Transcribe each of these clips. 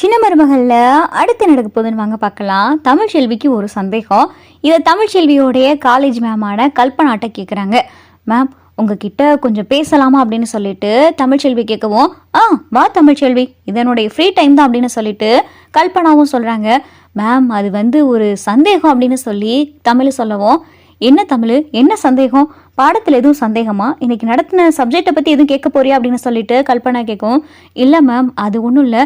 சின்ன மருமகளில் அடுத்து நடக்க போகுதுன்னு வாங்க பார்க்கலாம். தமிழ் செல்விக்கு ஒரு சந்தேகம். இதை தமிழ் செல்வியோடைய காலேஜ் மேமான கல்பனாட்ட கேட்குறாங்க மேம் உங்ககிட்ட கொஞ்சம் பேசலாமா? அப்படின்னு சொல்லிட்டு தமிழ் செல்வி கேட்கவும் ஆ வா தமிழ் செல்வி. இதனுடைய ஃப்ரீ டைம் தான் அப்படின்னு சொல்லிட்டு கல்பனாவும் சொல்கிறாங்க மேம் அது வந்து ஒரு சந்தேகம் அப்படின்னு சொல்லி தமிழ் சொல்லவும் என்ன தமிழ்? என்ன சந்தேகம்? பாடத்தில் எதுவும் சந்தேகமா? இன்னைக்கு நடத்தின சப்ஜெக்டை பற்றி எதுவும் கேட்க போறியா அப்படின்னு சொல்லிட்டு கல்பனா கேட்கும் இல்லை மேம் அது ஒன்றும் இல்லை.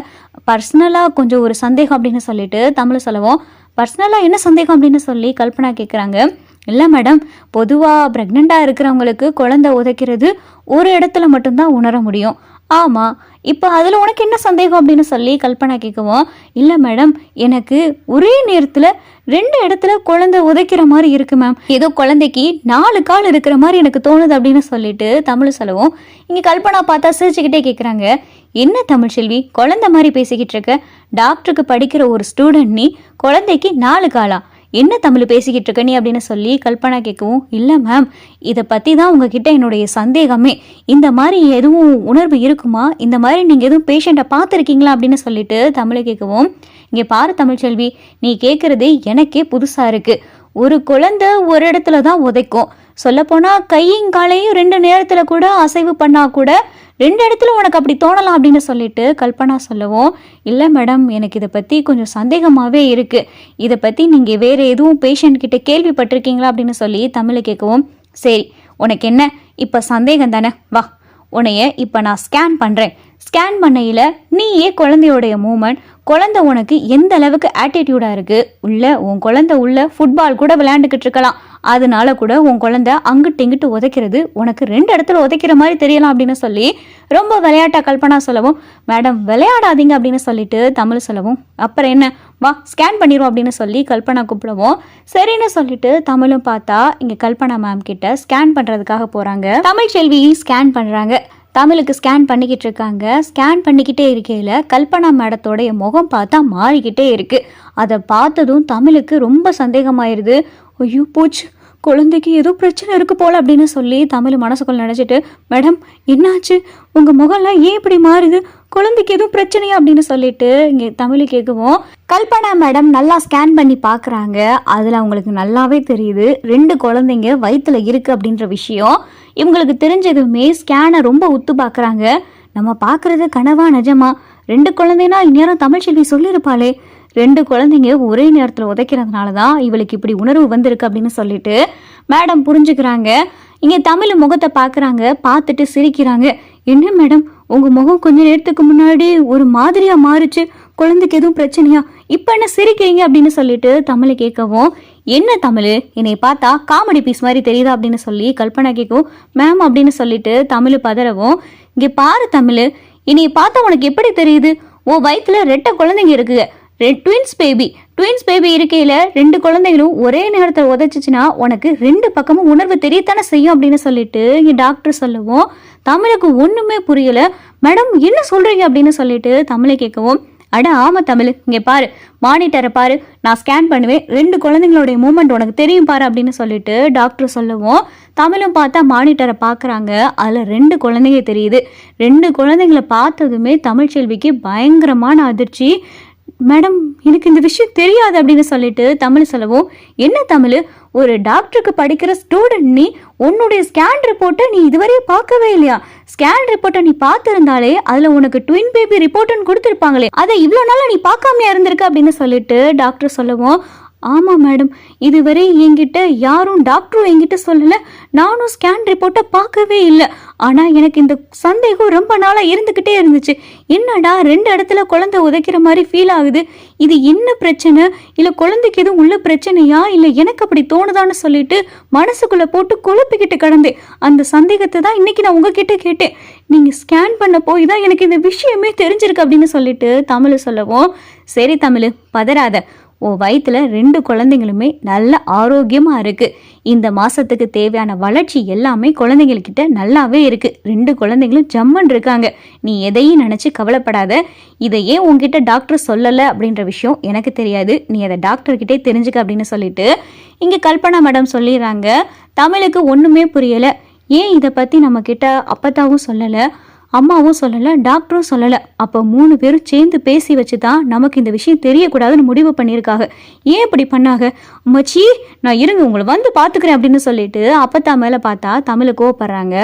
பர்சனலாக கொஞ்சம் ஒரு சந்தேகம் அப்படின்னு சொல்லிட்டு தமிழ் சொல்லவும். பர்சனலாக என்ன சந்தேகம் அப்படின்னு சொல்லி கல்பனா கேட்குறாங்க. இல்லை மேடம் பொதுவாக ப்ரெக்னெண்ட்டாக இருக்கிறவங்களுக்கு குழந்தை உதைக்கிறது ஒரு இடத்துல மட்டும்தான் உணர முடியும். ஆமாம் இப்போ அதில் உனக்கு என்ன சந்தேகம் அப்படின்னு சொல்லி கல்பனா கேட்கவும் இல்லை மேடம் எனக்கு ஒரே நேரத்தில் ரெண்டு இடத்துல குழந்தை உதைக்கிற மாதிரி இருக்கு மேம் ஏதோ குழந்தைக்கு நாலு கால் இருக்கிற மாதிரி எனக்கு தோணுது அப்படின்னு சொல்லிட்டு தமிழ் சொல்லவும் இங்கே கல்பனா பார்த்தா சிரிச்சுக்கிட்டே கேட்குறாங்க என்ன தமிழ் செல்வி குழந்தை மாதிரி பேசிக்கிட்டு இருக்க? டாக்டருக்கு படிக்கிற ஒரு ஸ்டூடெண்ட் நீ குழந்தைக்கு நாலு காலா? என்ன தமிழ் பேசிக்கிட்டு இருக்க நீ அப்படின்னு சொல்லி கல்பனா கேட்கவும் இல்லை மேம் இதை பற்றி தான் உங்ககிட்ட என்னுடைய சந்தேகமே. இந்த மாதிரி எதுவும் உணர்வு இருக்குமா? இந்த மாதிரி நீங்கள் எதுவும் பேஷண்ட்டை பார்த்துருக்கீங்களா? அப்படின்னு சொல்லிட்டு தமிழை கேட்கவும் இங்கே பாரு தமிழ்ச்செல்வி நீ கேட்குறது எனக்கே புதுசாக இருக்குது ஒரு குழந்தை ஒரு இடத்துல தான் உதைக்கும். சொல்லப்போனால் கையும் காலையும் ரெண்டு நேரத்தில் கூட அசைவு பண்ணால் கூட ரெண்டு இடத்துல உனக்கு அப்படி தோணலாம் அப்படின்னு சொல்லிட்டு கல்பனா சொல்லவும் இல்லை மேடம் எனக்கு இதை பற்றி கொஞ்சம் சந்தேகமாகவே இருக்குது இதை பற்றி நீங்கள் வேறு எதுவும் பேஷண்ட் கிட்ட கேள்விப்பட்டிருக்கீங்களா? அப்படின்னு சொல்லி தமிழை கேட்கவும் சரி உனக்கு என்ன? இப்போ சந்தேகம் தானே? வா. உன்னைய இப்போ நான் ஸ்கேன் பண்ணுறேன் ஸ்கேன் பண்ணையில் நீயே குழந்தையோடைய மூமெண்ட் குழந்தை உனக்கு எந்த அளவுக்கு ஆட்டிடியூடாக இருக்குது உள்ள உன் குழந்தை உள்ள ஃபுட்பால் கூட விளையாண்டுக்கிட்டு இருக்கலாம். அதனால கூட உன் குழந்தை அங்கிட்டு இங்கிட்டு உதைக்கிறது உனக்கு ரெண்டு இடத்துல உதைக்கிற மாதிரி தெரியலாம் அப்படின்னு சொல்லி ரொம்ப விளையாட்டா கல்பனா சொல்லவும் மேடம் விளையாடாதீங்க அப்படின்னு சொல்லிட்டு தமிழ் சொல்லவும் அப்புறம் என்ன? வா ஸ்கேன் பண்ணிடுவோம் அப்படின்னு சொல்லி கல்பனா கூப்பிடவும். சரின்னு சொல்லிட்டு தமிழும் பார்த்தா இங்கே கல்பனா மேம் கிட்ட ஸ்கேன் பண்ணுறதுக்காக போகிறாங்க தமிழ் செல்வி ஸ்கேன் பண்ணுறாங்க தமிழுக்கு ஸ்கேன் பண்ணிக்கிட்டு இருக்காங்க ஸ்கேன் பண்ணிக்கிட்டே இருக்கையில் கல்பனா மேடத்தோடைய முகம் பார்த்தா மாறிக்கிட்டே இருக்கு. அதை பார்த்ததும் தமிழுக்கு ரொம்ப சந்தேகமாயிருது. ஐயோ போச்சு. குழந்தைக்கு ஏதோ பிரச்சனை இருக்கு போல அப்படின்னு சொல்லி தமிழ் மனசுக்குள்ள நினச்சிட்டு மேடம் என்னாச்சு? உங்கள் முகம்லாம் ஏன் இப்படி மாறுது? குழந்தைக்கு எதுவும் பிரச்சனையா அப்படின்னு சொல்லிட்டு இங்கே தமிழ் கேட்கவும் கல்பனா மேடம் நல்லா ஸ்கேன் பண்ணி பார்க்குறாங்க அதில் அவங்களுக்கு நல்லாவே தெரியுது. ரெண்டு குழந்தைங்க வயிற்றில் இருக்குது அப்படின்ற விஷயம். இவங்களுக்கு தெரிஞ்சதுமே ஸ்கேனை ரொம்ப உத்து பார்க்குறாங்க நம்ம பார்க்குறது கனவா நிஜமா? ரெண்டு குழந்தைனா இந்நேரம் தமிழ்ச்செல்வி சொல்லியிருப்பாளே. ரெண்டு குழந்தைங்க ஒரே நேரத்தில் உதைக்கிறதுனால தான் இவளுக்கு இப்படி உணர்வு வந்திருக்கு அப்படின்னு சொல்லிட்டு மேடம் புரிஞ்சுக்கிறாங்க. இங்கே தமிழ் முகத்தை பார்க்குறாங்க பார்த்துட்டு சிரிக்கிறாங்க. என்ன மேடம்? உங்கள் முகம் கொஞ்ச நேரத்துக்கு முன்னாடி ஒரு மாதிரியாக மாறுச்சு. குழந்தைக்கு எதுவும் பிரச்சனையா? இப்போ என்ன சிரிக்கிறீங்க அப்படின்னு சொல்லிட்டு தமிழை கேட்கவும் என்ன தமிழ்? என்னை பார்த்தா காமெடி பீஸ் மாதிரி தெரியுதா? அப்படின்னு சொல்லி கல்பனா கேட்கும் மேம் அப்படின்னு சொல்லிட்டு தமிழ் பதறவும் இங்கே பாரு தமிழ் என்னை பார்த்தா உனக்கு எப்படி தெரியுது? ஓ வயிற்றுல ரெட்டை குழந்தைங்க இருக்குங்க. ட்வின்ஸ் பேபி ட்வின்ஸ் பேபி இருக்கையில் ரெண்டு குழந்தைகளும் ஒரே நேரத்தில் உதச்சிச்சுன்னா உனக்கு ரெண்டு பக்கமும் உணர்வு தெரியத்தானே செய்யும்? அப்படின்னு சொல்லிட்டு இங்கே டாக்டர் சொல்லவும் தமிழுக்கு ஒன்றுமே புரியல. மேடம் என்ன சொல்கிறீங்க அப்படின்னு சொல்லிட்டு தமிழை கேட்கவும் அட ஆமாம் தமிழ் இங்கே பாரு மானிட்டரை பாரு நான் ஸ்கேன் பண்ணுவேன் ரெண்டு குழந்தைங்களுடைய மூமெண்ட் உனக்கு தெரியும் பாரு அப்படின்னு சொல்லிட்டு டாக்டர் சொல்லவும் தமிழும் பார்த்தா மானிட்டரை பார்க்குறாங்க. அதில் ரெண்டு குழந்தைங்க தெரியுது. ரெண்டு குழந்தைங்கள பார்த்ததுமே தமிழ்ச்செல்விக்கு பயங்கரமான அதிர்ச்சி. மேடம் எனக்கு இந்த விஷயம் தெரியாது அப்படின்னு சொல்லிட்டு தமிழ் சொல்லவும் என்ன தமிழ்? ஒரு டாக்டருக்கு படிக்கிற ஸ்டூடெண்ட் நீ உன்னுடைய ஸ்கேன் ரிப்போர்ட்டை நீ இதுவரையும் பார்க்கவே இல்லையா? ஸ்கேன் ரிப்போர்ட்டை நீ பார்த்துருந்தாலே அதில் உனக்கு ட்வின் பேபி ரிப்போர்ட்னு கொடுத்துருப்பாங்களே அதை இவ்வளோ நாளாக நீ பார்க்காமையா இருந்திருக்க அப்படின்னு சொல்லிட்டு டாக்டர் சொல்லவும் ஆமாம் மேடம் இதுவரை என்கிட்ட யாரும் டாக்டரும் என்கிட்ட சொல்லலை. நானும் ஸ்கேன் ரிப்போர்ட்டை பார்க்கவே இல்லை. ஆனால் எனக்கு இந்த சந்தேகம் ரொம்ப நாளாக இருந்துக்கிட்டே இருந்துச்சு. என்னடா ரெண்டு இடத்துல குழந்தை உதைக்கிற மாதிரி ஃபீல் ஆகுது? இது என்ன பிரச்சனை? இல்லை குழந்தைக்கு எதுவும் உள்ள பிரச்சனையா? இல்லை எனக்கு அப்படி தோணுதான்னு சொல்லிட்டு மனசுக்குள்ளே போட்டு குழப்பிக்கிட்டு கிடந்தேன். அந்த சந்தேகத்தை தான் இன்னைக்கு நான் உங்ககிட்ட கேட்டேன். நீங்கள் ஸ்கேன் பண்ண போய் தான் எனக்கு இந்த விஷயமே தெரிஞ்சிருக்கு அப்படின்னு சொல்லிட்டு தமிழ் சொல்லவும். சரி தமிழ் பதறாத. உன் வயிற்றுல ரெண்டு குழந்தைங்களுமே நல்ல ஆரோக்கியமாக இருக்குது இந்த மாதத்துக்கு தேவையான வளர்ச்சி எல்லாமே குழந்தைங்கள்கிட்ட நல்லாவே இருக்குது ரெண்டு குழந்தைங்களும் ஜம்மன் இருக்காங்க. நீ எதையும் நினச்சி கவலைப்படாத. இதை ஏன் உன்கிட்ட டாக்டர் சொல்லலை அப்படின்ற விஷயம் எனக்கு தெரியாது. நீ அதை டாக்டர்கிட்டே தெரிஞ்சுக்க அப்படின்னு சொல்லிட்டு இங்கே கல்பனா மேடம் சொல்லிடுறாங்க. தமிழுக்கு ஒன்றுமே புரியலை. ஏன் இதை பற்றி நம்மக்கிட்ட அப்பத்தாவும் சொல்லலை? அம்மாவும் சொல்லலை டாக்டரும் சொல்லலை. அப்போ மூணு பேரும் சேர்ந்து பேசி வச்சு தான் நமக்கு இந்த விஷயம் தெரியக்கூடாதுன்னு முடிவு பண்ணியிருக்காங்க. ஏன் இப்படி பண்ணாங்க? மச்சி நான் இருங்க உங்களை வந்து பார்த்துக்கிறேன் அப்படின்னு சொல்லிட்டு அப்பத்தா மேலே பார்த்தா தமிழை கோவப்படுறாங்க.